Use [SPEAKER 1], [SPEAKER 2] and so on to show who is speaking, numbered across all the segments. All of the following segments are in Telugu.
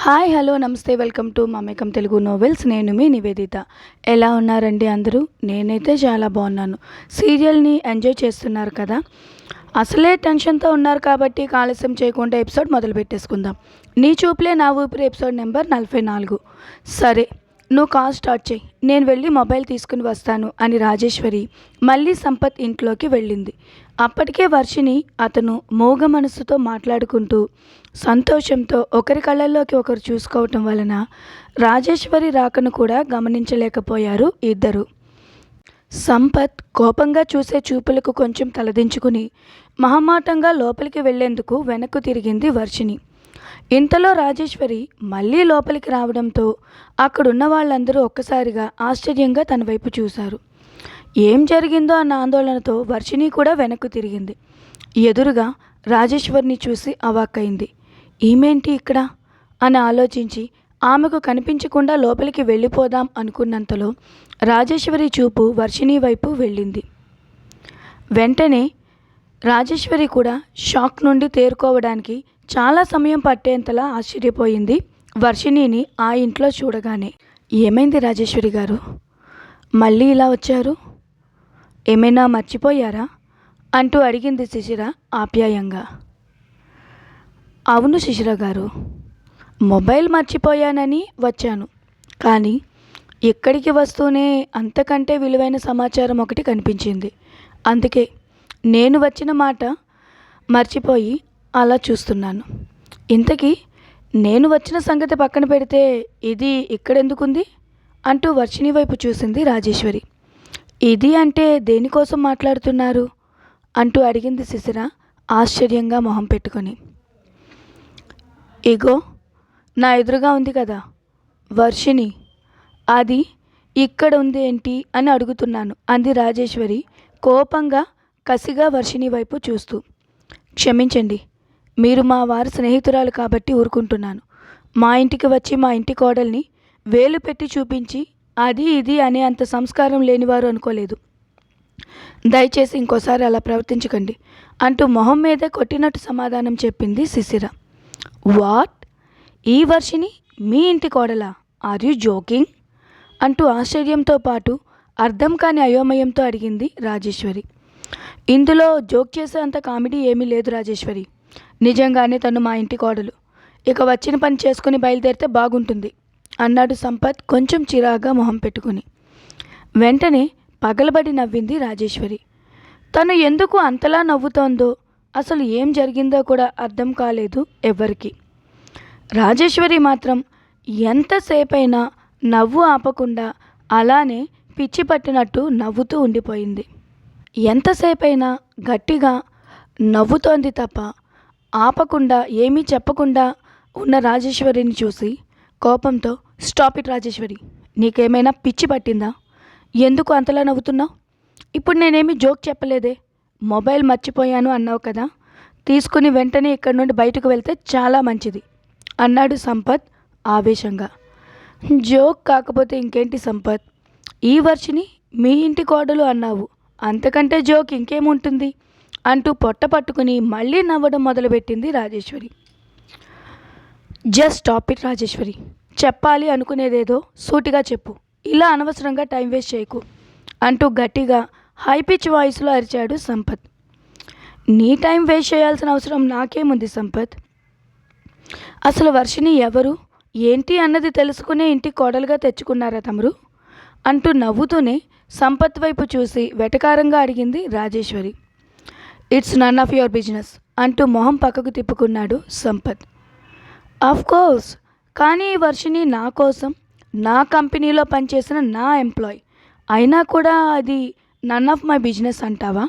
[SPEAKER 1] హాయ్ హలో నమస్తే welcome to Mamekam Telugu novels నేను మీ నివేదిత. ఎలా ఉన్నారండి అందరూ? నేనైతే చాలా బాగున్నాను. సీరియల్ని ఎంజాయ్ చేస్తున్నారు కదా? అసలే టెన్షన్తో ఉన్నారు కాబట్టి ఆలస్యం చేయకుండా ఎపిసోడ్ మొదలు పెట్టేసుకుందాం. నీ చూపులే నా ఊపిరి ఎపిసోడ్ నెంబర్ నలభై నాలుగు. సరే నువ్వు కాల్ స్టార్ట్ చేయి. నేను వెళ్ళి మొబైల్ తీసుకుని వస్తాను అని రాజేశ్వరి మళ్ళీ సంపత్ ఇంట్లోకి వెళ్ళింది. అప్పటికే వర్షిని అతను మోగ మనసుతో మాట్లాడుకుంటూ సంతోషంతో ఒకరి కళ్ళల్లోకి ఒకరు చూసుకోవటం వలన రాజేశ్వరి రాకను కూడా గమనించలేకపోయారు ఇద్దరు. సంపత్ కోపంగా చూసే చూపులకు కొంచెం తలదించుకుని మహమాటంగా లోపలికి వెళ్ళేందుకు వెనక్కు తిరిగింది వర్షిని ఇంతలో రాజేశ్వరి మళ్ళీ లోపలికి రావడంతో అక్కడున్న వాళ్ళందరూ ఒక్కసారిగా ఆశ్చర్యంగా తన వైపు చూశారు. ఏం జరిగిందో అన్న ఆందోళనతో వర్షిణి కూడా వెనక్కు తిరిగింది. ఎదురుగా రాజేశ్వరిని చూసి అవాక్కైంది. ఈమెంటి ఇక్కడ? అని ఆలోచించి ఆమెకు కనిపించకుండా లోపలికి వెళ్ళిపోదాం అనుకున్నంతలో రాజేశ్వరి చూపు వర్షిణి వైపు వెళ్ళింది. వెంటనే రాజేశ్వరి కూడా షాక్ నుండి తేరుకోవడానికి చాలా సమయం పట్టేంతలా ఆశ్చర్యపోయింది వర్షిణిని ఆ ఇంట్లో చూడగానే. ఏమైంది రాజేశ్వరి గారు? మళ్ళీ ఇలా వచ్చారు? ఏమైనా మర్చిపోయారా? అంటూ అడిగింది శిశిర ఆప్యాయంగా. అవును శిశిర గారు మొబైల్ మర్చిపోయానని వచ్చాను. కానీ ఇక్కడికి వస్తూనే అంతకంటే విలువైన సమాచారం ఒకటి కనిపించింది. అందుకే నేను వచ్చిన మాట మర్చిపోయి అలా చూస్తున్నాను. ఇంతకీ నేను వచ్చిన సంగతి పక్కన పెడితే ఇది ఇక్కడెందుకుంది? అంటూ వర్షిని వైపు చూసింది రాజేశ్వరి. ఇది అంటే దేనికోసం మాట్లాడుతున్నారు? అంటూ అడిగింది శిశిర ఆశ్చర్యంగా మొహం పెట్టుకొని. ఇగో నా ఎదురుగా ఉంది కదా వర్షిణి. అది ఇక్కడ ఉంది ఏంటి అని అడుగుతున్నాను అంది రాజేశ్వరి కోపంగా కసిగా వర్షిణి వైపు చూస్తూ. క్షమించండి మీరు మా వారి స్నేహితురాలు కాబట్టి ఊరుకుంటున్నాను. మా ఇంటికి వచ్చి మా ఇంటి కోడల్ని వేలు పెట్టి చూపించి అది ఇది అనే అంత సంస్కారం లేనివారు అనుకోలేదు. దయచేసి ఇంకోసారి అలా ప్రవర్తించకండి అంటూ మొహం మీదే కొట్టినట్టు సమాధానం చెప్పింది శిశిర. వాట్? ఈ వర్షిని మీ ఇంటి కోడలా? ఆర్ యూ జోకింగ్ అంటూ ఆశ్చర్యంతో పాటు అర్థం కాని అయోమయంతో అడిగింది రాజేశ్వరి. ఇందులో జోక్ చేసే అంత కామెడీ ఏమీ లేదు రాజేశ్వరి. నిజంగానే తను మా ఇంటి కోడలు. ఇక వచ్చిన పని చేసుకుని బయలుదేరితే బాగుంటుంది. అన్నాడు సంపత్ కొంచెం చిరాగా మొహం పెట్టుకుని. వెంటనే పగలబడి నవ్వింది రాజేశ్వరి. తను ఎందుకు అంతలా నవ్వుతోందో అసలు ఏం జరిగిందో కూడా అర్థం కాలేదు ఎవ్వరికి. రాజేశ్వరి మాత్రం ఎంతసేపైనా నవ్వు ఆపకుండా అలానే పిచ్చి పట్టినట్టు నవ్వుతూ ఉండిపోయింది. ఎంతసేపైనా గట్టిగా నవ్వుతోంది తప్ప ఆపకుండా ఏమీ చెప్పకుండా ఉన్న రాజేశ్వరిని చూసి కోపంతో స్టాప్ ఇట్ రాజేశ్వరి. నీకేమైనా పిచ్చి పట్టిందా? ఎందుకు అంతలా నవ్వుతున్నావు? ఇప్పుడు నేనేమి జోక్ చెప్పలేదే. మొబైల్ మర్చిపోయాను అన్నావు కదా. తీసుకుని వెంటనే ఇక్కడి నుండి బయటకు వెళ్తే చాలా మంచిది. అన్నాడు సంపత్ ఆవేశంగా. జోక్ కాకపోతే ఇంకేంటి సంపత్? ఈ వర్షిని మీ ఇంటి కోడలు అన్నావు. అంతకంటే జోక్ ఇంకేముంటుంది? అంటూ పొట్ట పట్టుకుని మళ్ళీ నవ్వడం మొదలుపెట్టింది Rajeshwari. Just stop it Rajeshwari. చెప్పాలి అనుకునేదేదో సూటిగా చెప్పు. ఇలా అనవసరంగా టైం వేస్ట్ చేయకు. అంటూ గట్టిగా హై పిచ్ వాయిస్లో అరిచాడు సంపత్. నీ టైం వేస్ట్ చేయాల్సిన అవసరం నాకేముంది సంపత్? అసలు వర్షిని ఎవరు? ఏంటి అన్నది తెలుసుకునే ఇంటి కోడలుగా తెచ్చుకున్నారా తమరు అంటూ నవ్వుతూనే సంపత్ వైపు చూసి వెటకారంగా అడిగింది Rajeshwari. It's none of your business అంటూ మొహం పక్కకు తిప్పుకున్నాడు సంపత్. ఆఫ్ కోర్స్ కానీ ఈ వర్షిని నా కోసం నా కంపెనీలో పనిచేసిన నా ఎంప్లాయ్. అయినా కూడా అది నన్ ఆఫ్ మై బిజినెస్ అంటావా?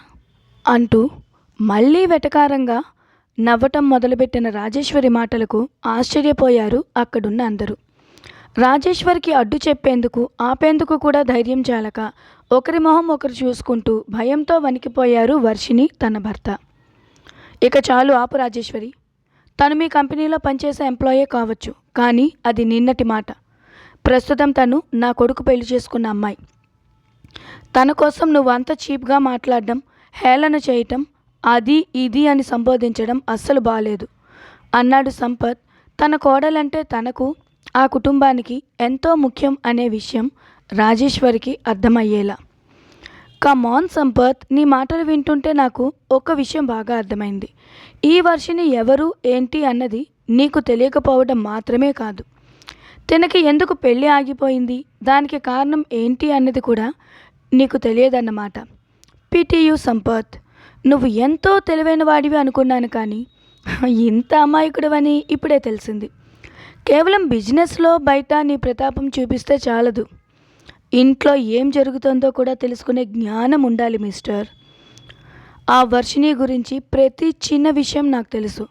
[SPEAKER 1] అంటూ మళ్ళీ వెటకారంగా నవ్వటం మొదలుపెట్టిన రాజేశ్వరి మాటలకు ఆశ్చర్యపోయారు అక్కడున్న అందరూ. రాజేశ్వరికి అడ్డు చెప్పేందుకు ఆపేందుకు కూడా ధైర్యం చాలక ఒకరి మొహం ఒకరు చూసుకుంటూ భయంతో వణికిపోయారు వర్షిని తన భర్త. ఇక చాలు ఆపు రాజేశ్వరి తను మీ కంపెనీలో పనిచేసే ఎంప్లాయే కావచ్చు కానీ అది నిన్నటి మాట. ప్రస్తుతం తను నా కొడుకు పెళ్ళి చేసుకున్న అమ్మాయి. తన కోసం నువ్వు అంత చీప్గా మాట్లాడడం హేళన చేయటం అది ఇది అని సంబోధించడం అస్సలు బాలేదు. అన్నాడు సంపత్. తన కోడలంటే తనకు ఆ కుటుంబానికి ఎంతో ముఖ్యం అనే విషయం రాజేశ్వరికి అర్థమయ్యేలా. కమాన్ సంపత్ నీ మాటలు వింటుంటే నాకు ఒక విషయం బాగా అర్థమైంది. ఈ వర్షిని ఎవరు ఏంటి అన్నది నీకు తెలియకపోవడం మాత్రమే కాదు. తనకి ఎందుకు పెళ్ళి ఆగిపోయింది? దానికి కారణం ఏంటి అన్నది కూడా నీకు తెలియదన్నమాట. పిటియు సంపత్ నువ్వు ఎంతో తెలివైన వాడివి అనుకున్నాను కానీ ఇంత అమాయకుడవని ఇప్పుడే తెలిసింది. కేవలం బిజినెస్లో బయట నీ ప్రతాపం చూపిస్తే చాలదు. ఇంట్లో ఏం జరుగుతుందో కూడా తెలుసుకునే జ్ఞానం ఉండాలి మిస్టర్. ఆ వర్షిణి గురించి ప్రతి చిన్న విషయం నాకు తెలుసు.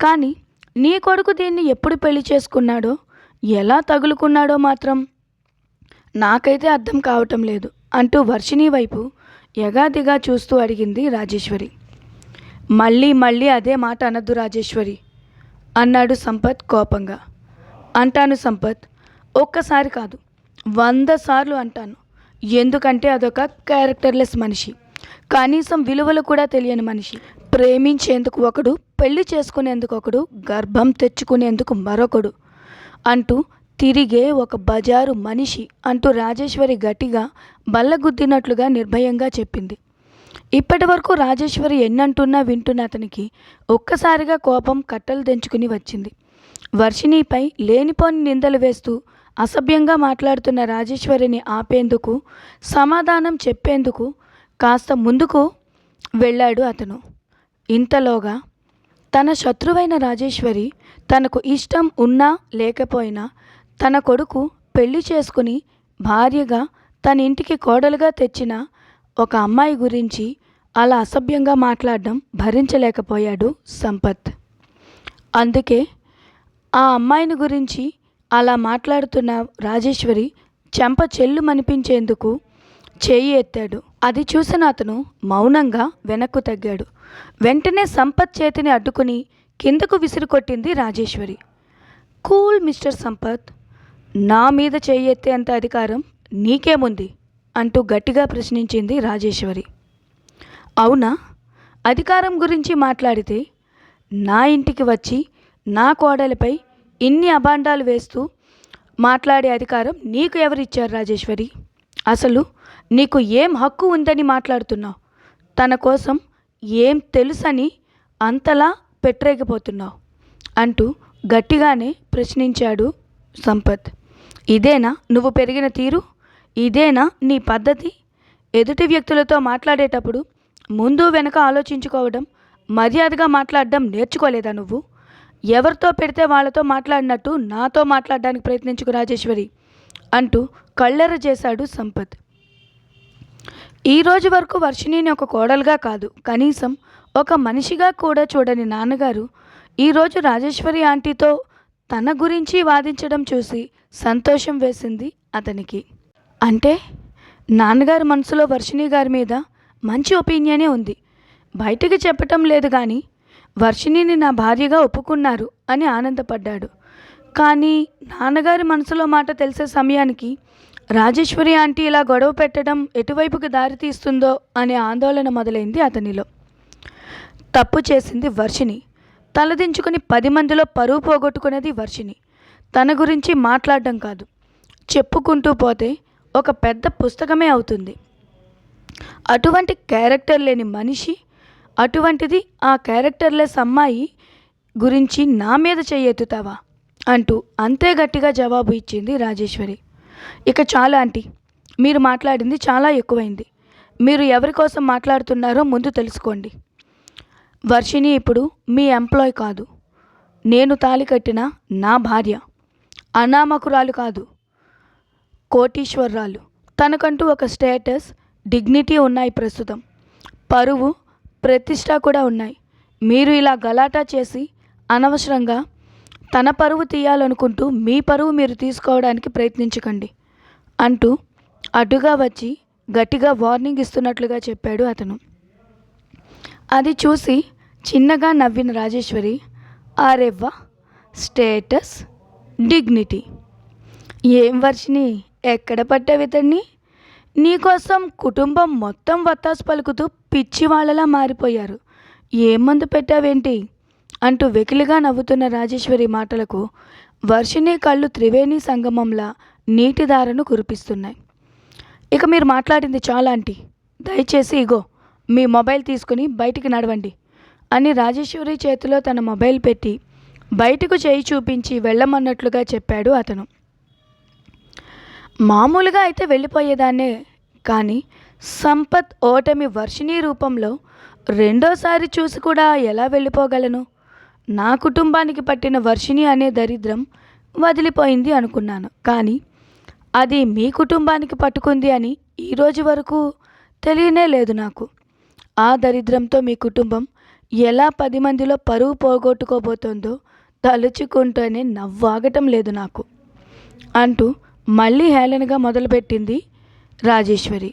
[SPEAKER 1] కానీ నీ కొడుకు దీన్ని ఎప్పుడు పెళ్ళి చేసుకున్నాడో ఎలా తగులుకున్నాడో మాత్రం నాకైతే అర్థం కావటం లేదు అంటూ వర్షిణి వైపు ఎగాదిగా చూస్తూ అడిగింది రాజేశ్వరి. మళ్ళీ మళ్ళీ అదే మాట అనద్దు రాజేశ్వరి అన్నాడు సంపత్ కోపంగా. అంటాను సంపత్ ఒక్కసారి కాదు వంద సార్లు అంటాను. ఎందుకంటే అదొక క్యారెక్టర్లెస్ మనిషి. కనీసం విలువలు కూడా తెలియని మనిషి. ప్రేమించేందుకు ఒకడు పెళ్ళి చేసుకునేందుకు ఒకడు గర్భం తెచ్చుకునేందుకు మరొకడు అంటూ తిరిగే ఒక బజారు మనిషి అంటూ రాజేశ్వరి గట్టిగా బల్లగుద్దినట్లుగా నిర్భయంగా చెప్పింది. ఇప్పటి వరకు రాజేశ్వరి ఎన్నంటున్నా వింటున్న అతనికి ఒక్కసారిగా కోపం కట్టలు తెంచుకుని వచ్చింది. వర్షిణిపై లేనిపోని నిందలు వేస్తూ అసభ్యంగా మాట్లాడుతున్న రాజేశ్వరిని ఆపేందుకు సమాధానం చెప్పేందుకు కాస్త ముందుకు వెళ్ళాడు అతను. ఇంతలోగా తన శత్రువైన రాజేశ్వరి తనకు ఇష్టం ఉన్నా లేకపోయినా తన కొడుకు పెళ్ళి చేసుకుని భార్యగా తన ఇంటికి కోడలుగా తెచ్చిన ఒక అమ్మాయి గురించి అలా అసభ్యంగా మాట్లాడడం భరించలేకపోయాడు సంపత్. అందుకే ఆ అమ్మాయిని గురించి అలా మాట్లాడుతున్న రాజేశ్వరి చెంప చెల్లుమనిపించేందుకు చేయి ఎత్తాడు. అది చూసిన అతను మౌనంగా వెనక్కు తగ్గాడు. వెంటనే సంపత్ చేతిని అడ్డుకుని కిందకు విసిరికొట్టింది రాజేశ్వరి. కూల్ మిస్టర్ సంపత్ నా మీద చేయి ఎత్తేంత అధికారం నీకేముంది? అంటూ గట్టిగా ప్రశ్నించింది రాజేశ్వరి. అవునా? అధికారం గురించి మాట్లాడితే నా ఇంటికి వచ్చి నా కోడలిపై ఇన్ని అభాండాలు వేస్తూ మాట్లాడే అధికారం నీకు ఎవరిచ్చారు రాజేశ్వరి? అసలు నీకు ఏం హక్కు ఉందని మాట్లాడుతున్నావు? తన కోసం ఏం తెలుసని అంతలా పెట్టరేకపోతున్నావు అంటూ గట్టిగానే ప్రశ్నించాడు సంపత్. ఇదేనా నువ్వు పెరిగిన తీరు? ఇదేనా నీ పద్ధతి? ఎదుటి వ్యక్తులతో మాట్లాడేటప్పుడు ముందు వెనక ఆలోచించుకోవడం మర్యాదగా మాట్లాడడం నేర్చుకోలేదా నువ్వు? ఎవరితో పెడితే వాళ్ళతో మాట్లాడినట్టు నాతో మాట్లాడడానికి ప్రయత్నించుకు రాజేశ్వరి అంటూ కళ్ళెర చేశాడు సంపత్. ఈ రోజు వరకు వర్షిణిని ఒక కోడలుగా కాదు కనీసం ఒక మనిషిగా కూడా చూడని నాన్నగారు ఈరోజు రాజేశ్వరి ఆంటీతో తన గురించి వాదించడం చూసి సంతోషం వేసింది అతనికి. అంటే నాన్నగారి మనసులో వర్షిణి గారి మీద మంచి ఒపీనియనే ఉంది. బయటికి చెప్పటం లేదు కానీ వర్షిణిని నా భార్యగా ఒప్పుకున్నారు అని ఆనందపడ్డాడు. కానీ నాన్నగారి మనసులో మాట తెలిసే సమయానికి రాజేశ్వరి ఆంటీ ఇలా గొడవ పెట్టడం ఎటువైపుకి దారి తీస్తుందో అనే ఆందోళన మొదలైంది అతనిలో. తప్పు చేసింది వర్షిణి. తలదించుకుని పది మందిలో పరువు పోగొట్టుకునేది వర్షిణి. తన గురించి మాట్లాడడం కాదు. చెప్పుకుంటూ పోతే ఒక పెద్ద పుస్తకమే అవుతుంది. అటువంటి క్యారెక్టర్ లేని మనిషి అటువంటిది ఆ క్యారెక్టర్లెస్ అమ్మాయి గురించి నా మీద చెయ్యెత్తుతావా? అంటూ అంతే గట్టిగా జవాబు ఇచ్చింది రాజేశ్వరి. ఇక చాలా ఆంటీ మీరు మాట్లాడింది చాలా ఎక్కువైంది. మీరు ఎవరి కోసం మాట్లాడుతున్నారో ముందు తెలుసుకోండి. వర్షిణి ఇప్పుడు మీ ఎంప్లాయ్ కాదు. నేను తాలి కట్టిన నా భార్య. అనామకురాలు కాదు. కోటీశ్వరరాలు. తనకంటూ ఒక స్టేటస్ డిగ్నిటీ ఉన్నాయి ప్రస్తుతం. పరువు ప్రతిష్ట కూడా ఉన్నాయి. మీరు ఇలా గలాటా చేసి అనవసరంగా తన పరువు తీయాలనుకుంటూ మీ పరువు మీరు తీసుకోవడానికి ప్రయత్నించకండి అంటూ అడ్డుగా వచ్చి గట్టిగా వార్నింగ్ ఇస్తున్నట్లుగా చెప్పాడు అతను. అది చూసి చిన్నగా నవ్విన రాజేశ్వరి ఆరెవ్వ స్టేటస్ డిగ్నిటీ. ఏం వర్షిని ఎక్కడ పట్టావు ఇతన్ని? నీకోసం కుటుంబం మొత్తం వత్తాసు పలుకుతూ పిచ్చి వాళ్ళలా మారిపోయారు. ఏం మందు పెట్టావేంటి? అంటూ వెకిలిగా నవ్వుతున్న రాజేశ్వరి మాటలకు వర్షిణి కళ్ళు త్రివేణి సంగమంలా నీటిదారను కురిపిస్తున్నాయి. ఇక మీరు మాట్లాడింది చాలా ఆంటీ. దయచేసి ఇగో మీ మొబైల్ తీసుకుని బయటికి నడవండి అని రాజేశ్వరి చేతిలో తన మొబైల్ పెట్టి బయటకు చేయి చూపించి వెళ్ళమన్నట్లుగా చెప్పాడు అతను. మామూలుగా అయితే వెళ్ళిపోయేదాన్నే కానీ సంపత్ ఓటమి వర్షిణి రూపంలో రెండోసారి చూసి కూడా ఎలా వెళ్ళిపోగలను? నా కుటుంబానికి పట్టిన వర్షిణి అనే దరిద్రం వదిలిపోయింది అనుకున్నాను. కానీ అది మీ కుటుంబానికి పట్టుకుంది అని ఈరోజు వరకు తెలియనే లేదు నాకు. ఆ దరిద్రంతో మీ కుటుంబం ఎలా పది మందిలో పరువు పోగొట్టుకోబోతోందో తలుచుకుంటూనే నవ్వాగటం లేదు నాకు. అంటూ మళ్ళీ హేళనగా మొదలుపెట్టింది రాజేశ్వరి.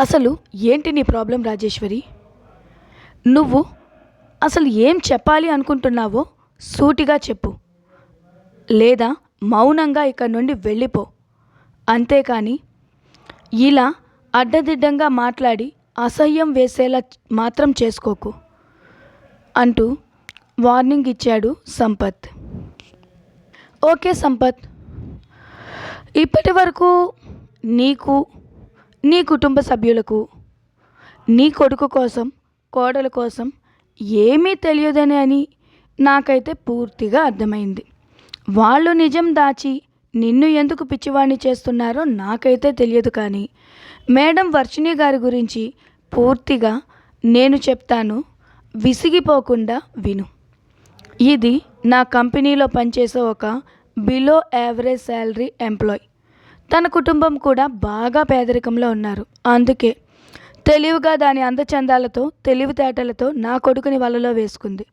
[SPEAKER 1] అసలు ఏంటి నీ ప్రాబ్లం రాజేశ్వరి? నువ్వు అసలు ఏం చెప్పాలి అనుకుంటున్నావో సూటిగా చెప్పు. లేదా మౌనంగా ఇక్కడ నుండి వెళ్ళిపో. అంతేకాని ఇలా అడ్డదిడ్డంగా మాట్లాడి అసహ్యం వేసేలా మాత్రం చేసుకోకు. అంటూ వార్నింగ్ ఇచ్చాడు సంపత్. ఓకే సంపత్. ఇప్పటి వరకు నీకు నీ కుటుంబ సభ్యులకు నీ కొడుకు కోసం కోడల కోసం ఏమీ తెలియదని అని నాకైతే పూర్తిగా అర్థమైంది. వాళ్ళు నిజం దాచి నిన్ను ఎందుకు పిచ్చివాణ్ణి చేస్తున్నారో నాకైతే తెలియదు కానీ మేడం వర్షిణి గారి గురించి పూర్తిగా నేను చెప్తాను విసిగిపోకుండా విను. ఇది నా కంపెనీలో పనిచేసే ఒక బిలో యావరేజ్ శాలరీ ఎంప్లాయ్ తన కుటుంబం కూడా బాగా పేదరికంలో ఉన్నారు. అందుకే తెలివిగా దాని అందచందాలతో తెలివితేటలతో నా కొడుకుని వలలో వేసుకుంది.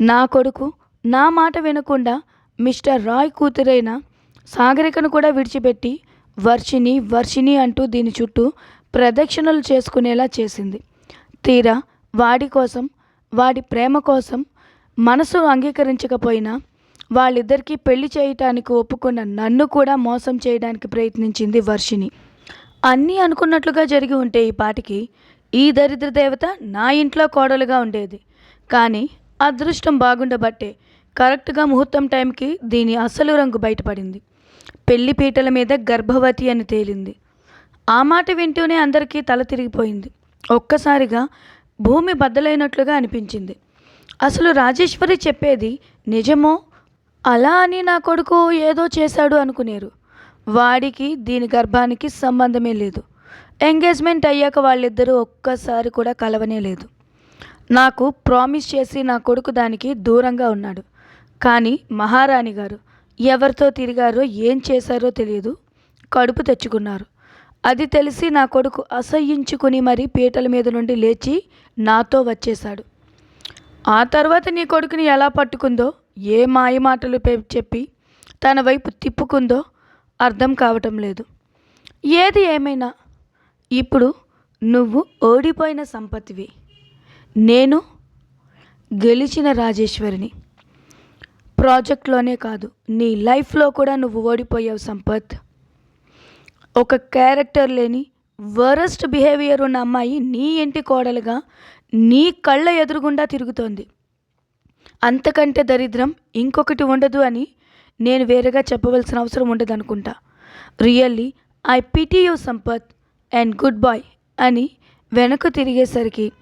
[SPEAKER 1] నా కొడుకు నా మాట వినకుండా మిస్టర్ రాయ్ కూతురైన సాగరికను కూడా విడిచిపెట్టి వర్షిని వర్షిని అంటూ దీని చుట్టూ ప్రదక్షిణలు చేసుకునేలా చేసింది. తీరా వాడి కోసం వాడి ప్రేమ కోసం మనసు అంగీకరించకపోయినా వాళ్ళిద్దరికీ పెళ్ళి చేయటానికి ఒప్పుకున్న నన్ను కూడా మోసం చేయడానికి ప్రయత్నించింది వర్షిని అన్నీ అనుకున్నట్లుగా జరిగి ఉంటే ఈ పాటికి ఈ దరిద్ర దేవత నా ఇంట్లో కోడలుగా ఉండేది. కానీ అదృష్టం బాగుండబట్టే కరెక్ట్గా ముహూర్తం టైంకి దీని అసలు రంగు బయటపడింది. పెళ్ళి పీటల మీద గర్భవతి అని తేలింది. ఆ మాట వింటూనే అందరికీ తల తిరిగిపోయింది. ఒక్కసారిగా భూమి బద్దలైనట్లుగా అనిపించింది. అసలు రాజేశ్వరి చెప్పేది నిజమో అలా అని నా కొడుకు ఏదో చేశాడు అనుకునేరు. వాడికి దీని గర్భానికి సంబంధమే లేదు. ఎంగేజ్మెంట్ అయ్యాక వాళ్ళిద్దరూ ఒక్కసారి కూడా కలవనే లేదు. నాకు ప్రామిస్ చేసి నా కొడుకు దానికి దూరంగా ఉన్నాడు. కానీ మహారాణి గారు ఎవరితో తిరిగారో ఏం చేశారో తెలియదు. కడుపు తెచ్చుకున్నారు. అది తెలిసి నా కొడుకు అసహ్యించుకుని మరీ పీటల మీద నుండి లేచి నాతో వచ్చేశాడు. ఆ తర్వాత నీ కొడుకుని ఎలా పట్టుకుందో ఏ మాయమాటలు చెప్పి తన వైపు తిప్పుకుందో అర్థం కావటం లేదు. ఏది ఏమైనా ఇప్పుడు నువ్వు ఓడిపోయిన సంపత్తివి. నేను గెలిచిన రాజేశ్వరిని. ప్రాజెక్ట్లోనే కాదు నీ లైఫ్లో కూడా నువ్వు ఓడిపోయావు సంపత్. ఒక క్యారెక్టర్ లేని వరస్ట్ బిహేవియర్ ఉన్న అమ్మాయి నీ ఇంటి కోడలుగా నీ కళ్ళ ఎదురుగుండా తిరుగుతోంది. అంతకంటే దరిద్రం ఇంకొకటి ఉండదు అని నేను వేరేగా చెప్పవలసిన అవసరం ఉండదు అనుకుంటా really I pity you Sampath and good boy అని వెనక్కు తిరిగేసరికి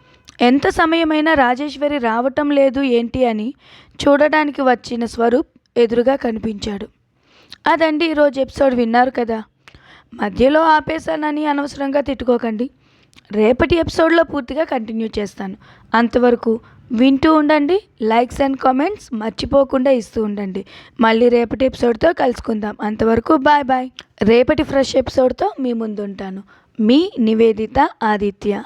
[SPEAKER 1] ఎంత సమయమైనా రాజేశ్వరి రావటం లేదు ఏంటి అని చూడడానికి వచ్చిన స్వరూప్ ఎదురుగా కనిపించాడు. అదండి ఈరోజు ఎపిసోడ్ విన్నారు కదా. మధ్యలో ఆపేశానని అనవసరంగా తిట్టుకోకండి. రేపటి ఎపిసోడ్లో పూర్తిగా కంటిన్యూ చేస్తాను. అంతవరకు వింటూ ఉండండి లైక్స్ అండ్ కామెంట్స్ మర్చిపోకుండా ఇస్తూ ఉండండి. మళ్ళీ రేపటి ఎపిసోడ్తో కలుసుకుందాం. అంతవరకు బాయ్ బాయ్. రేపటి ఫ్రెష్ ఎపిసోడ్తో మీ ముందుంటాను. మీ నివేదిత ఆదిత్య.